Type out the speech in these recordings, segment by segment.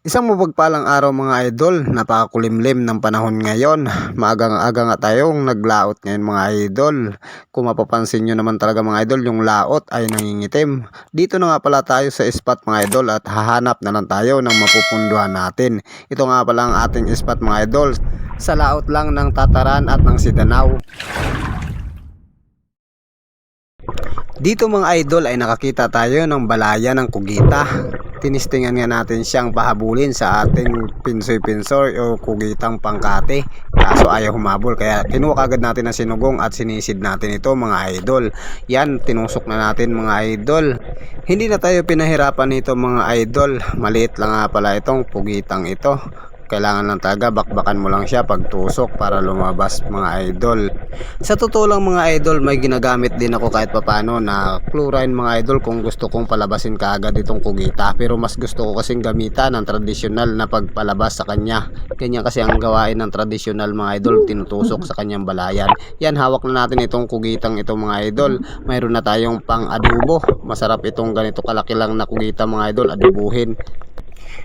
Isang mapagpalang araw mga idol, napakakulimlim ng panahon ngayon. Maagang-aga nga tayong naglaot ngayon mga idol. Kung mapapansin nyo naman talaga mga idol, yung laot ay nangingitim. Dito na nga pala tayo sa spot mga idol at hahanap na lang tayo ng mapupunduhan natin. Ito nga pala ang ating spot mga idol. Sa laot lang ng Tataran at ng Sidanao. Dito mga idol ay nakakita tayo ng balaya ng kugita. Tinistingan nga natin siyang pahabulin sa ating pinsoy-pinsoy o kugitang pangkate. Kaso ayaw humabol kaya kinuha kagad natin ang sinugong at sinisid natin ito mga idol. Yan, tinusok na natin mga idol. Hindi na tayo pinahirapan nito mga idol. Maliit lang nga pala itong pugitang ito kailangan lang talaga bakbakan mo lang siya pag tusok para lumabas mga idol. Sa totoo lang mga idol, may ginagamit din ako kahit papano na chlorine mga idol kung gusto kong palabasin kaagad itong kugita. Pero mas gusto ko kasing gamitan ng tradisyonal na pagpalabas sa kanya. Ganyan kasi ang gawain ng tradisyonal mga idol, tinutusok sa kanyang balayan. Yan, hawak na natin itong kugitang ito mga idol. Mayroon na tayong pang adobo. Masarap itong ganito kalaki lang na kugita mga idol, adobuhin.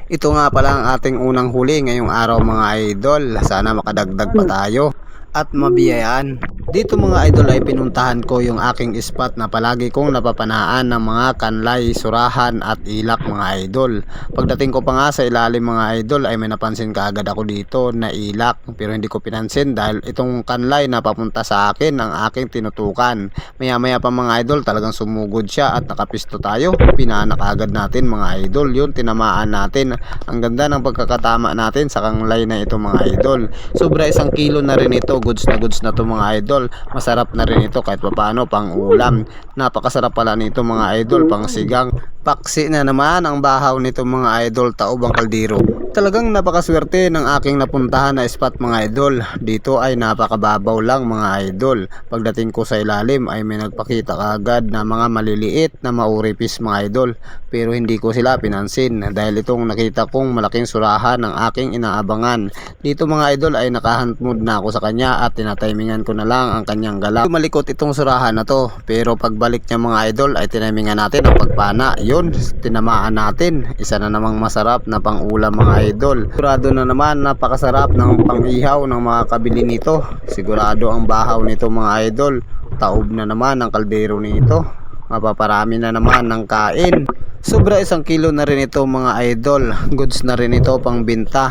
Ito nga pala ang ating unang huli ngayong araw mga idol. Sana makadagdag pa tayo at mabiyayaan. Dito mga idol ay pinuntahan ko yung aking spot na palagi kong napapanaan ng mga kanlay, surahan at ilak mga idol. Pagdating ko pa nga sa ilalim mga idol ay may napansin kaagad ako dito na ilak pero hindi ko pinansin dahil itong kanlay na papunta sa akin ang aking tinutukan. Maya maya pa mga idol talagang sumugod siya at nakapisto tayo. Pinanak agad natin mga idol yun tinamaan natin. Ang ganda ng pagkakatama natin sa kanlay na ito mga idol. Sobra isang kilo na rin ito goods na goods na to mga idol masarap na rin ito kahit papaano pang ulam. Napakasarap pala nito mga idol pang sigang paksi na naman ang bahaw nito mga idol taob ang kaldero. Talagang napakaswerte ng aking napuntahan na spot mga idol. Dito ay napakababaw lang mga idol. Pagdating ko sa ilalim ay may nagpakita kaagad na mga maliliit na mauripis mga idol. Pero hindi ko sila pinansin dahil itong nakita kong malaking surahan ng aking inaabangan. Dito mga idol ay nakahunt mood na ako sa kanya at tinatimingan ko na lang ang kanyang galaw. Malikot itong surahan na to pero pagbalik niya mga idol ay tinamingan natin ang pagpana. Yun tinamaan natin. Isa na namang masarap na pang ulam mga idol. Sigurado na naman napakasarap ng pangihaw ng mga kabili nito. Sigurado ang bahaw nito mga idol. Taob na naman ang kaldero nito. Mapaparami na naman ng kain. Sobra isang kilo na rin ito mga idol. Goods na rin ito pang binta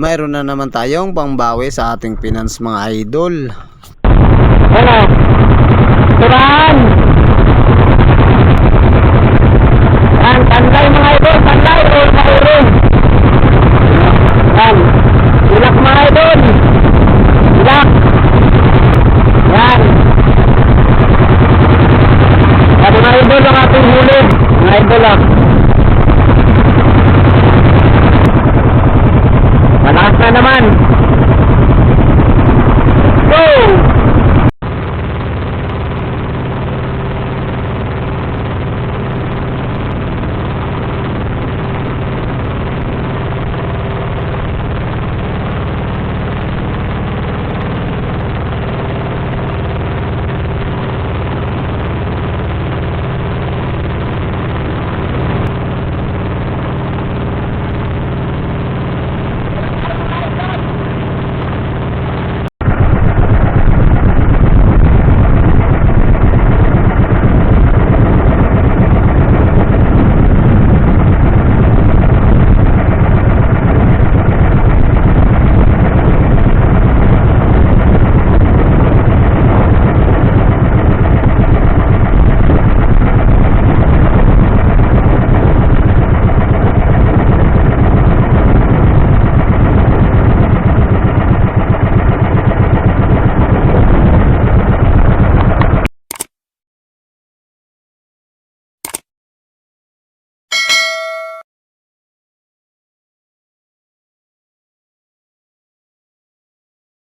mayroon na naman tayong pangbawi sa ating finance mga idol ko lang. Malakas na naman.